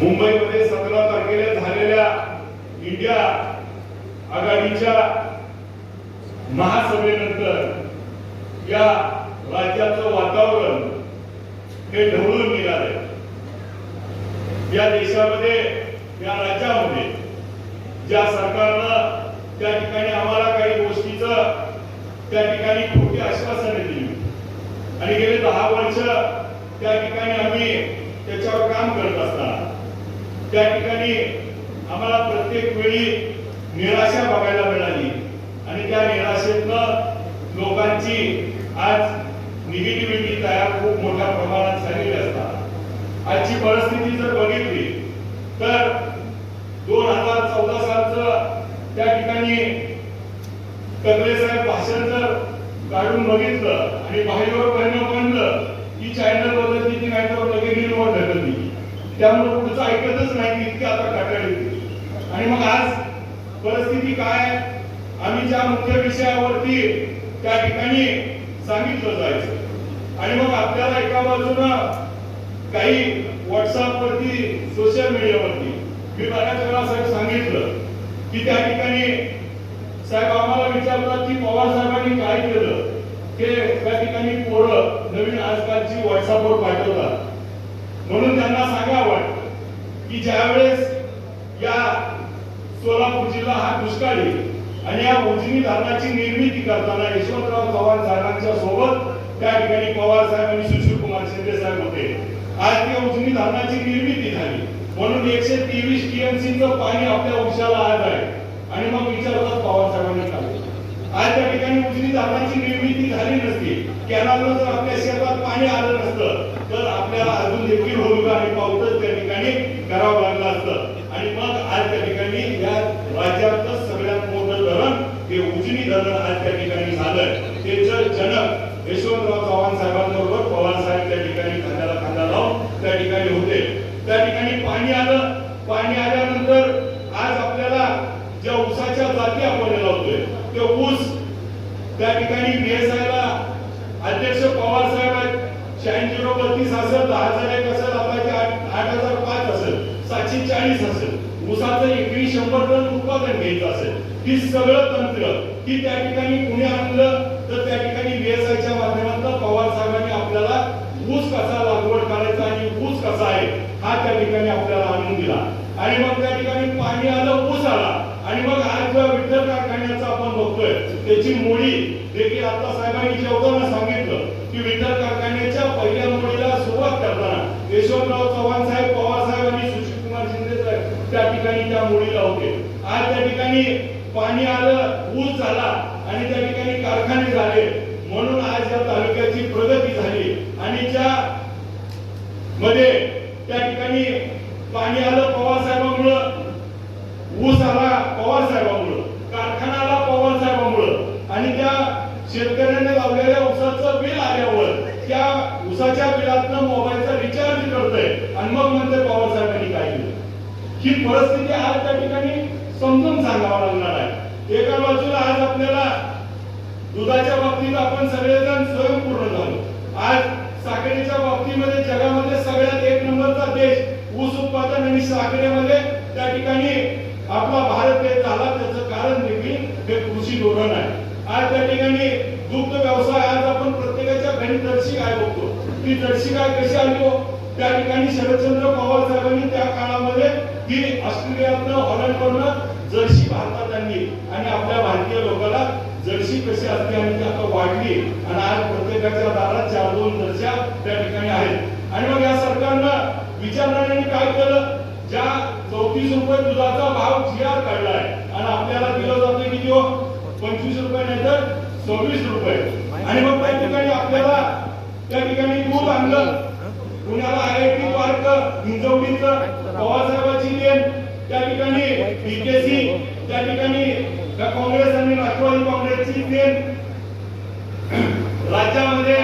मुंबईमध्ये सतरा तारखेला झालेल्या इंडिया आघाडीच्या महासभेनंतर या राज्याचं वातावरण हे ढवळून निघालंय या देशामध्ये या राज्यामध्ये ज्या सरकारनं त्या ठिकाणी आम्हाला त्या ठिकाणी खोटी आश्वासने दिली. आणि गेले दहा वर्ष त्या ठिकाणी आम्ही त्याच्यावर काम करत असताना त्या ठिकाणी आम्हाला प्रत्येक वेळी निराशा बघायला मिळाली. आणि त्या निराशेतनं लोकांची आज निगेटिव्हिटी तयार खूप मोठ्या प्रमाणात झालेली असतात आजची परिस्थिती जर बघितली तर दोन हजार चौदा सालचं त्या ठिकाणी कगले साहेब भाषण काढून बघितलं आणि बाहेरवर पहिलं म्हणलं की चॅनल बदलली की नाही तर लगेच झालं ढकलली. त्यामुळे पुढचं ऐकतच नाही की इतकी आता काटाळली आणि मग आज परिस्थिती काय? आम्ही ज्या मुख्य विषयावरती त्या ठिकाणी सांगितलं जायचं. आणि मग आपल्याला एका बाजूनं काही व्हॉट्सअप वरती सोशल मीडियावरती मी बऱ्याच वेळा साहेब सांगितलं की त्या ठिकाणी साहेब आम्हाला विचारतात की पवार साहेबांनी काय केलं? ते त्या ठिकाणी पोरं नवीन आजकालची व्हॉट्सअपवर पाठवतात. म्हणून त्यांना सांगा वाटतं की ज्यावेळेस या सोलापूर जिल्हा हा दुष्काळी आणि या उजनी धरणाची निर्मिती करताना यशवंतराव चव्हाण साहेबांच्या सोबत त्या ठिकाणी पवार साहेब आणि सुशील कुमार शिंदे साहेब होते. आज त्या उजनी धरणाची निर्मिती झाली. म्हणून एकशे तेवीस टीएमसीचं पाणी आपल्या उशाला आज आहे. आणि मग विचारतात पवार साहेबांनी काय आज त्या ठिकाणी उजनी धरणाची निर्मिती झाली नसती कॅनालवर जर आपल्या शेतात पाणी आलं नसतं तर आपल्याला अजून देखील होलगा आणि पावतच त्या ठिकाणी करावं लागलं असतं. आणि मग आज त्या ठिकाणी या राज्यातलं सगळ्यात मोठं धरण हे उजनी धरण आज त्या ठिकाणी झालं त्याचं जनक सातशे चाळीस असेल. ऊसाचं एकरी शंभर टन उत्पादन घ्यायचं असेल. ही सगळं तंत्र की त्या ठिकाणी कुणी आणलं तर त्या ठिकाणी बीएसआयच्या माध्यमातून पवार साहेबांनी आपल्याला ऊस कसा लागवड करायचा आणि ऊस कसा आहे हा त्या ठिकाणी आपल्याला आणून दिला. आणि मग त्या ठिकाणी पाणी आलं ऊस आला. आणि मग आज जेव्हा विठ्ठल कारखान्याचं आपण बघतोय त्याची मोडी देखील आता साहेबांनी जेवताना सांगितलं की विठ्ठल कारखान्याच्या पहिल्या मोडीला सुरुवात करताना यशवंतराव चव्हाण साहेब आणि सुशील कुमार शिंदे साहेब त्या ठिकाणी त्या मोडीला होते आज त्या ठिकाणी पाणी आलं ऊस झाला आणि त्या ठिकाणी कारखाने झाले. म्हणून आज या तालुक्याची प्रगती झाली. आणि ज्या मध्ये त्या ठिकाणी पाणी आलं पवारसाहेबांमुळं ऊस आला ही परिस्थिती आज त्या ठिकाणी समजून सांगावं लागणार आहे. एका बाजूला आज आपल्याला दुधाच्या बाबतीत आपण सगळेजण स्वयंपूर्ण झालो. आज साखरेच्या बाबतीमध्ये जगामध्ये सगळ्यात एक नंबरचा देश ऊस उत्पादन आणि साखरेमध्ये त्या ठिकाणी आपला भारत देश झाला. त्याचं कारण देखील हे कृषी धोरण आहे. आज त्या ठिकाणी दुग्ध व्यवसाय आज आपण प्रत्येकाच्या घरी दर्शी गाय बघतो. ती दर्शी गाय कशी आली हो? त्या ठिकाणी शरदचंद्र पवार साहेबांनी त्या काळामध्ये ही ऑस्ट्रेलियातनं हॉलंडवरनं जर्सी भारतात आणली आणि आपल्या भारतीय लोकांना जर्सी कशी असते आणि ती आता वाढली आणि आज प्रत्येकाच्या दारात चार दोन जर्स्या त्या ठिकाणी आहेत. आणि मग या सरकारनं विचारणाऱ्यांनी काय केलं? ज्या चौतीस रुपये दुधाचा भाव जी आर काढलाय आणि आपल्याला दिलं जातं किती हो? पंचवीस रुपये नाही तर सव्वीस रुपये. आणि मग त्या ठिकाणी आपल्याला त्या ठिकाणी दूध आणलं. पुण्याला आय आय टी पार्क हिंजवडीचं पवारसाहेबांची देण त्या ठिकाणी बीकेसी त्या ठिकाणी काँग्रेस आणि राष्ट्रवादी काँग्रेसची देण राज्यामध्ये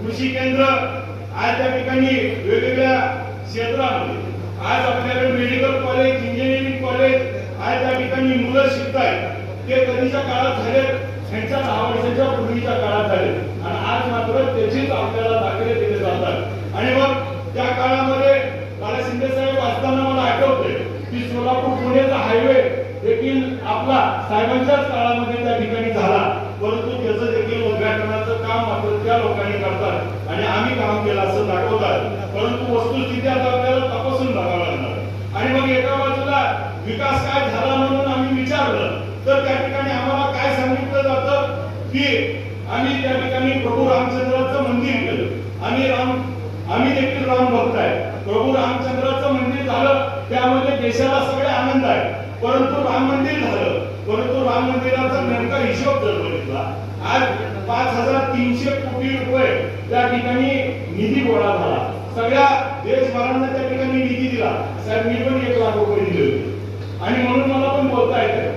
कृषी केंद्र आज त्या ठिकाणी वेगवेगळ्या क्षेत्रामध्ये आज आपल्याकडे मेडिकल कॉलेज इंजिनिअरिंग कॉलेज आज त्या ठिकाणी मुलं शिकतायत. ते कधीच्या काळात झाले त्यांच्या दहा वर्षाच्या पूर्वीच्या काळात झाले आणि आज मात्र त्याचीच आपल्याला दाखले दिले जातात. आणि मग त्या काळामध्ये कोल्हापूर पुण्याचा हायवे देखील आपला साहेबांच्याच काळामध्ये त्या ठिकाणी झाला. कोटी त्या ठिकाणी निधी गोळा झाला. सगळ्या देशभरांना त्या ठिकाणी निधी दिला. साहेब मी पण एक लाख रुपये दिले होते. आणि म्हणून मला पण बोलता येत.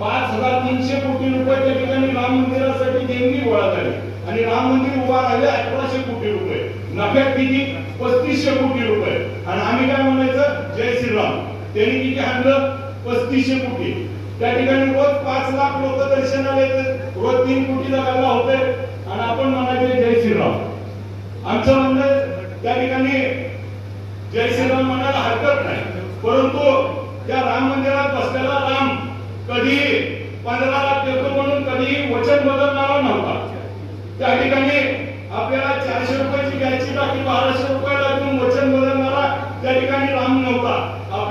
पाच हजार तीनशे कोटी रुपये त्या ठिकाणी राम मंदिरासाठी देणगी गोळा झाली. आणि राम मंदिर उभा राहिले अठराशे कोटी रुपये. नफ्यात किती? पस्तीसशे कोटी रुपये. आणि आम्ही काय म्हणायचं? जय श्रीराम. त्यांनी किती आणलं पस्तीसशे कोटी. त्या ठिकाणी रोज पाच लाख लोक दर्शनाला येतात. रोज तीन कोटी गल्ला होते आणि आपण म्हणायचे जय श्रीराम. आमचं म्हणणं त्या ठिकाणी जय श्रीराम म्हणायला हरकत नाही. परंतु त्या राम मंदिरात बसलेला राम कधी पंधरा लाख देतो म्हणून कधी वचन बदलणारा नव्हता. त्या ठिकाणी आपल्याला चारशे रुपयाची घ्यायची बाकी बाराशे रुपयाला देऊन वचन बदलणारा त्या ठिकाणी राम नव्हता.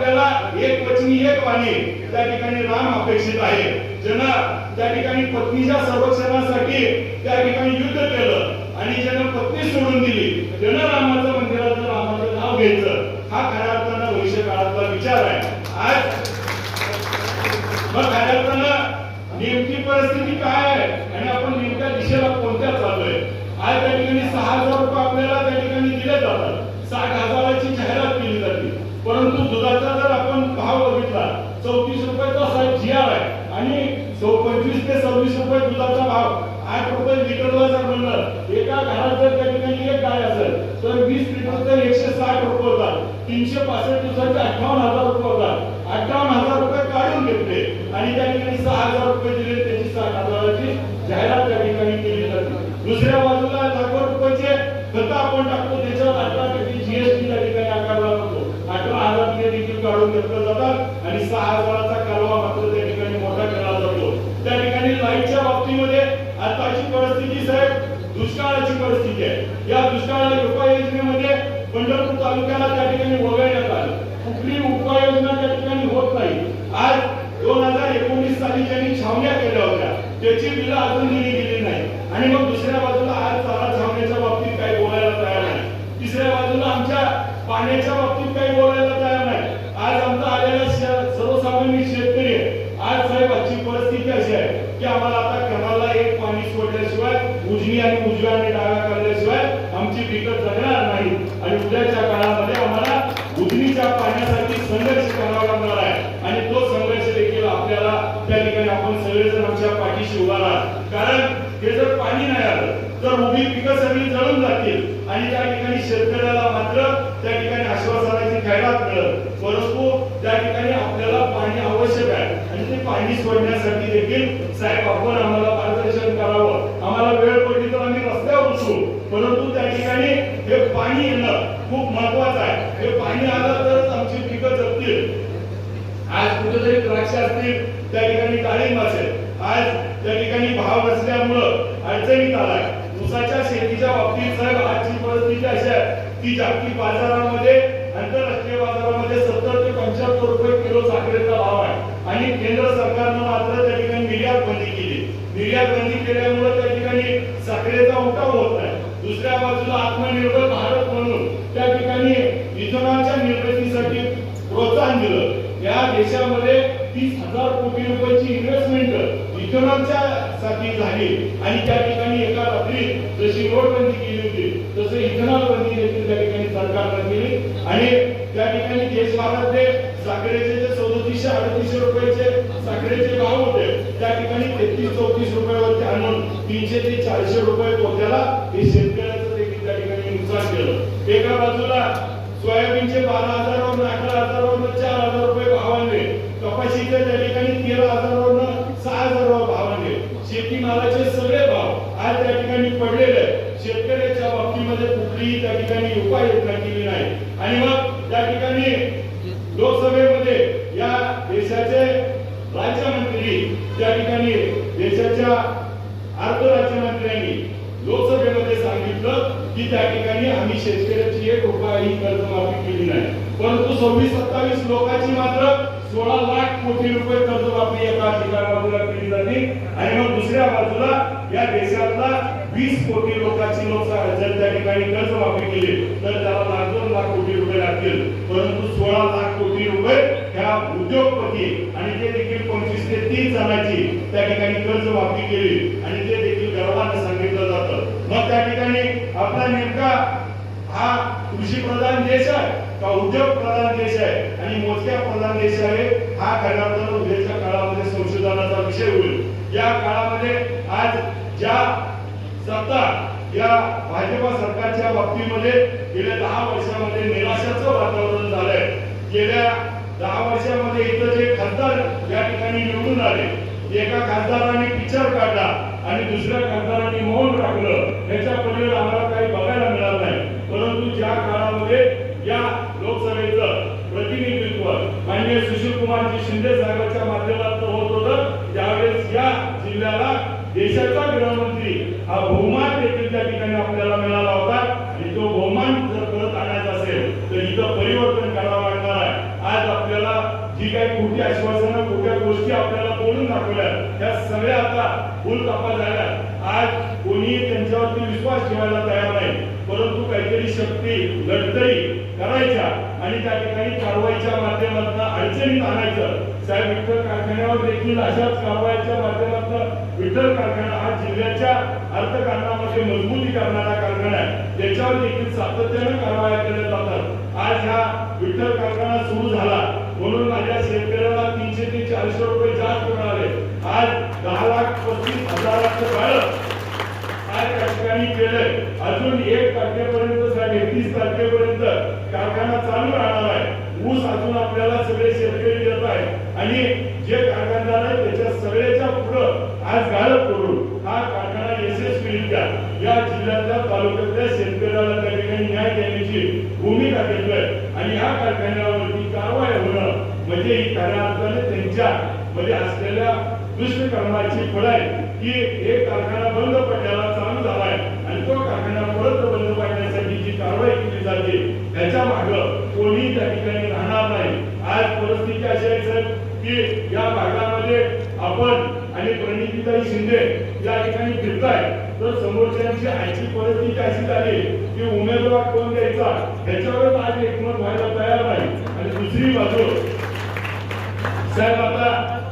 आपल्याला एक वचनी एक वाणी त्या ठिकाणी राम अपेक्षित आहे. ज्यांना त्या ठिकाणी पत्नीच्या संरक्षणासाठी त्या ठिकाणी युद्ध केलं आणि ज्यांना पत्नी सोडून दिली त्यांना रामाचं मंदिराचं रामाचं नाव घ्यायचं. हा खऱ्या अर्थानं भविष्य काळातला विचार आहे. आज मग खऱ्या अर्थानं नेमकी परिस्थिती काय आहे? तीनशे पासष्ट दिवसाचे अठ्ठावन्न हजार रुपये होतात अठ्ठावन्न हजार रुपये काढून घेतले. आणि त्या ठिकाणी सहा हजार रुपये दिले. त्याची साठ हजाराची जाहिरात त्या ठिकाणी केली जाते. दुसऱ्या बाजूला लाखो रुपयाचे खत आपण टाकतो. त्याच्यावर अठरा टक्के जीएसटी त्या ठिकाणी आकारला जातो. अठरा हजार रुपये देखील काढून घेतलं जातात. आणि सहा हजार त्याची बिलं अजून दिली गेली नाही. आणि मग दुसऱ्या बाजूला आज चारा छावण्याच्या बाबतीत काही बोलायला तयार नाही. तिसऱ्या बाजूला आमच्या पाण्याच्या बाबतीत काही बोलायला तयार नाही. आज आमचा आलेला सर्वसामान्य शेतकरी आहे. आज साहेब आजची परिस्थिती अशी आहे की आम्हाला आता कणाला एक पाणी सोडल्याशिवाय उजवी आणि उजव्या त्या ठिकाणी आपण सगळेजण आमच्या पाठीशी उभा राहा कारण हे जर पाणी नाही आलं तर उभी पिकं सगळी जळून जातील. आणि त्या ठिकाणी शेतकऱ्याला मात्र त्या ठिकाणी आश्वासनाची खैरात मिळत परंतु त्या ठिकाणी आपल्याला पाणी आवश्यक आहे. आणि ते पाणी सोडण्यासाठी देखील साहेब आपण आम्हाला मार्गदर्शन करावं. आम्हाला वेळ पडली तर आम्ही रस्त्यावर उचलू परंतु त्या ठिकाणी हे पाणी येणं खूप महत्वाचं आहे. हे पाणी आलं तरच आमची पिकं जगतील. आज कुठेतरी द्राक्ष असतील. त्या ठिकाणी डाळिंब असेल. आज त्या ठिकाणी भाव नसल्यामुळं अडचणीत आला ऊसाच्या शेतीच्या बाबतीत साहेब आजची परिस्थिती अशी आहे. की जागतिक बाजारामध्ये आंतरराष्ट्रीय बाजारामध्ये सत्तर ते पंच्याहत्तर रुपये किलो साखरेचा भाव आहे. आणि केंद्र सरकारनं मात्र त्या ठिकाणी निर्यात बंदी केली. निर्यात बंदी केल्यामुळे त्या ठिकाणी साखरेचा उठाव होत नाही. दुसऱ्या बाजूला आत्मनिर्भर भारत म्हणून त्या ठिकाणी इथेनॉलच्या निर्मितीसाठी प्रोत्साहन दिलं. या देशामध्ये तीस हजार कोटी रुपयाची इन्व्हेस्टमेंट इथेनॉलच्या साठी झाली. आणि त्या ठिकाणी एका रात्री जशी नोटबंदी केली होती तसं इथेनॉल बंदी देखील त्या ठिकाणी सरकारनं केली. आणि त्या ठिकाणी देशभरातले साखरेचे जे सदोतीसशे अडतीसशे रुपयाचे साखरेचे भाव होते त्या ठिकाणी तेहतीस चौतीस रुपयावरती आणून तीनशे ते चारशे रुपये पोहोचायला हे शेतकरी शेतीमालाचे सगळे भाव आज त्या ठिकाणी पडलेले शेतकऱ्याच्या बाबतीमध्ये कुठलीही त्या ठिकाणी उपाययोजना केली नाही. आणि मग त्या ठिकाणी लोकसभेमध्ये या देशाचे राज्यमंत्री त्या ठिकाणी देशाच्या अर्थ राज्यमंत्र्यांनी लोकसभेमध्ये सांगितलं की त्या ठिकाणी आम्ही शेतकऱ्याची एक रुपयाही कर्जमाफी केली नाही. परंतु सव्वीस सत्तावीस लोकांची मात्र सोळा लाख कोटी रुपये कर्जमाफी एका बाजूला केली जाते. आणि मग दुसऱ्या बाजूला या देशातला वीस कोटी लोकांची लोकसंख्या जर त्या ठिकाणी कर्जमाफी केली तर त्याला लाख दोन लाख कोटी रुपये लागतील. परंतु सोळा लाख कोटी रुपये ह्या उद्योगपती आणि ते देखील पंचवीस ते तीस जणांची त्या ठिकाणी कर्जमाफी केली आणि ते देखील गर्वाने सांगितलं जातं. मग त्या ठिकाणी आपला नेमका हा कृषी प्रधान देश आहे का उद्योग प्रधान देश आहे? आणि मोजक्या प्रधान देश आहे हा खऱ्या उद्याच्या काळामध्ये संशोधनाचा विषय होईल. या काळामध्ये आज ज्या सत्ता या भाजपा सरकारच्या बाबतीमध्ये गेल्या दहा वर्षामध्ये निराशाचं वातावरण झालंय. गेल्या दहा वर्षामध्ये इथं जे खासदार या ठिकाणी निवडून आले एका खासदाराने पिक्चर काढला आणि दुसऱ्या खासदारांनी मौन राखलं याच्या पलीकडे आम्हाला काही बघायला मिळणार नाही. परंतु ज्या काळामध्ये या माननीय सुशील कुमारजी शिंदे साहेबांच्या माध्यमातून होत होतं. त्यावेळेस या जिल्ह्याला देशाचा गृहमंत्री हा बहुमान देखील त्या ठिकाणी आपल्याला देखील अशाच कारवाईच्या माध्यमातून विठ्ठल कारखाना हा जिल्ह्याच्या अर्थकारणामध्ये मजबूती करणारा कारखाना आहे. त्याच्यावर देखील सातत्यानं कारवाया करण्यात जातात आज हा विठ्ठल कारखाना सुरू झाला. म्हणून माझ्या शेतकऱ्याला तीनशे ते चारशे रुपये जास्त मिळाले. आज दहा लाख पस्तीस हजाराचं बाळक आज त्या ठिकाणी केलंय. अजून एक तारखेपर्यंत साहेब तीस तारखेपर्यंत कारखाना चालू राहणार आहे. ऊस अजून आपल्याला सगळे शेतकरी देत आहे आणि या कारवाई होणं म्हणजे ही खऱ्या अर्थाने त्यांच्या मध्ये असलेल्या दुष्कर्माची फळ आहे की एक कारखाना बंद पडलेला चालू झालाय. आणि तो कारखाना परत बंद पाडण्यासाठी जी कारवाई केली जाते त्याच्या माग कोणी त्या ठिकाणी राहणार नाही. आज परिस्थिती अशी आहे सर की या भागामध्ये आपण आणि प्रणितीताई शिंदे या ठिकाणी फिरताय तर समोरच्यांची आजची परिस्थिती अशी झाली की उमेदवार कोण द्यायचा? ह्याच्यावरच आज एकमत व्हायला तयार नाही. आणि दुसरी बाजू साहेब आता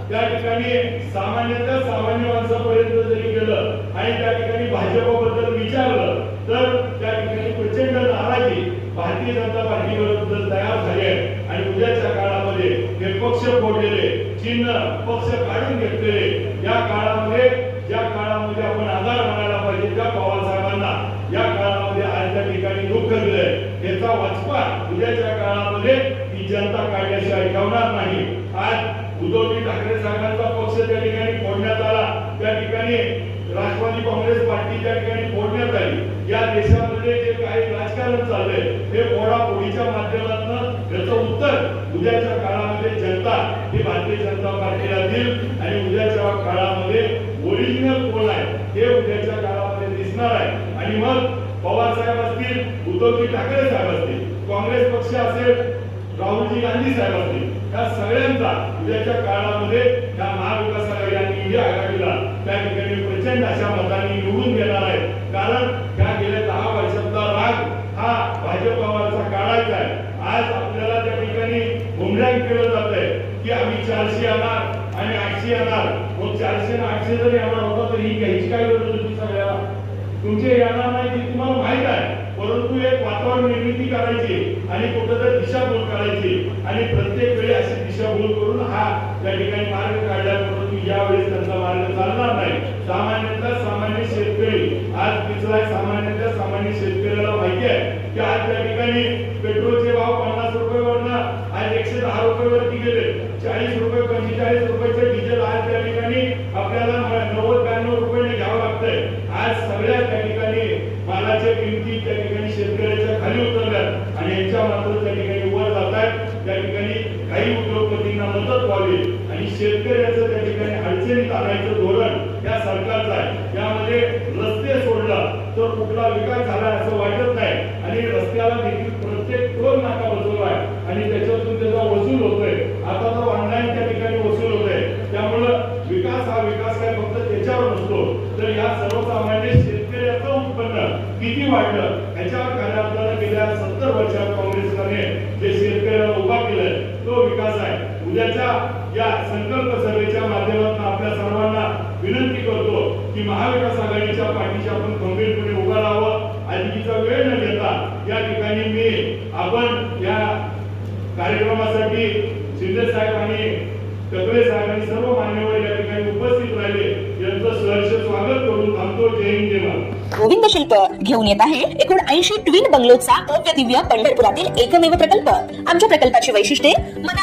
त्या ठिकाणी सामान्यतः सामान्य माणसापर्यंत जरी गेलं आणि त्या ठिकाणी भाजपबद्दल विचारलं तर त्या ठिकाणी प्रचंड नाराजी भारतीय जनता पार्टीबद्दल तयार झाली आहे. आणि उद्याच्या काळामध्ये हे पक्ष फोडलेले चिन्ह पक्ष काढून घेतलेले या उद्धवजी ठाकरे साहेबांचा पक्ष त्या ठिकाणी फोडण्यात आला. त्या ठिकाणी राष्ट्रवादी काँग्रेस पार्टी त्या ठिकाणी फोडण्यात आली. या देशामध्ये जे काही राजकारण चाललंय हे फोडाफोडीच्या माध्यमातून त्याचं उत्तर उद्याच्या काळामध्ये जनता ही भारतीय जनता पार्टीला देईल आणि उद्याच्या काळामध्ये ओरिजिनल कोण आहे हे उद्याच्या काळामध्ये दिसणार आहे. आणि मग पवार साहेब असतील उद्धवजी ठाकरे साहेब असतील काँग्रेस पक्ष असेल राहुलजी गांधी साहेब असतील या सगळ्यांचा उद्याच्या काळामध्ये या महाविकास आघाडी आणि इंडिया आघाडीला त्या ठिकाणी प्रचंड अशा मतांनी निवडून देणार आहे कारण त्या गेल्या दहा वर्षातला राग हा भाजपावरचा काढायचा आहे. आज आपल्याला त्या ठिकाणी गुमराह केलं जात आहे की आम्ही चारशे येणार आणि आठशे येणार. मग चारशे आणि आठशे जरी येणार होता तर ही घ्यायची काय गरज होती सगळ्याला? तुमचे येणार शहरामध्ये रस्ते सोडला तर कुठला विकास झाला असं वाटत नाही. आणि रस्त्याला देखील प्रत्येक टोल नाका बसवलाय? आणि त्याच्यातून त्याचा वसूल होतोय. आता तो ऑनलाईन त्या ठिकाणी वसूल होतोय. त्यामुळं विकास हा विकास काय फक्त त्याच्यावर नसतो. तर या सर्वसामान्य शेतकऱ्याचं उत्पन्न किती वाढलं याच्यावर कार्यक्रमासाठी शिंदे साहेब आणि टकले साहेब आणि सर्व मान्यवर या ठिकाणी उपस्थित राहिले. यांचं सहर्ष स्वागत करून थांबतो. जय हिंद जय गोविंद शिल्प घेऊन येत आहे. एकूण ऐंशी ट्विन बंगलोचा भव्य दिव्य पंढरपुरातील एकमेव प्रकल्प. आमच्या प्रकल्पाची वैशिष्ट्ये मना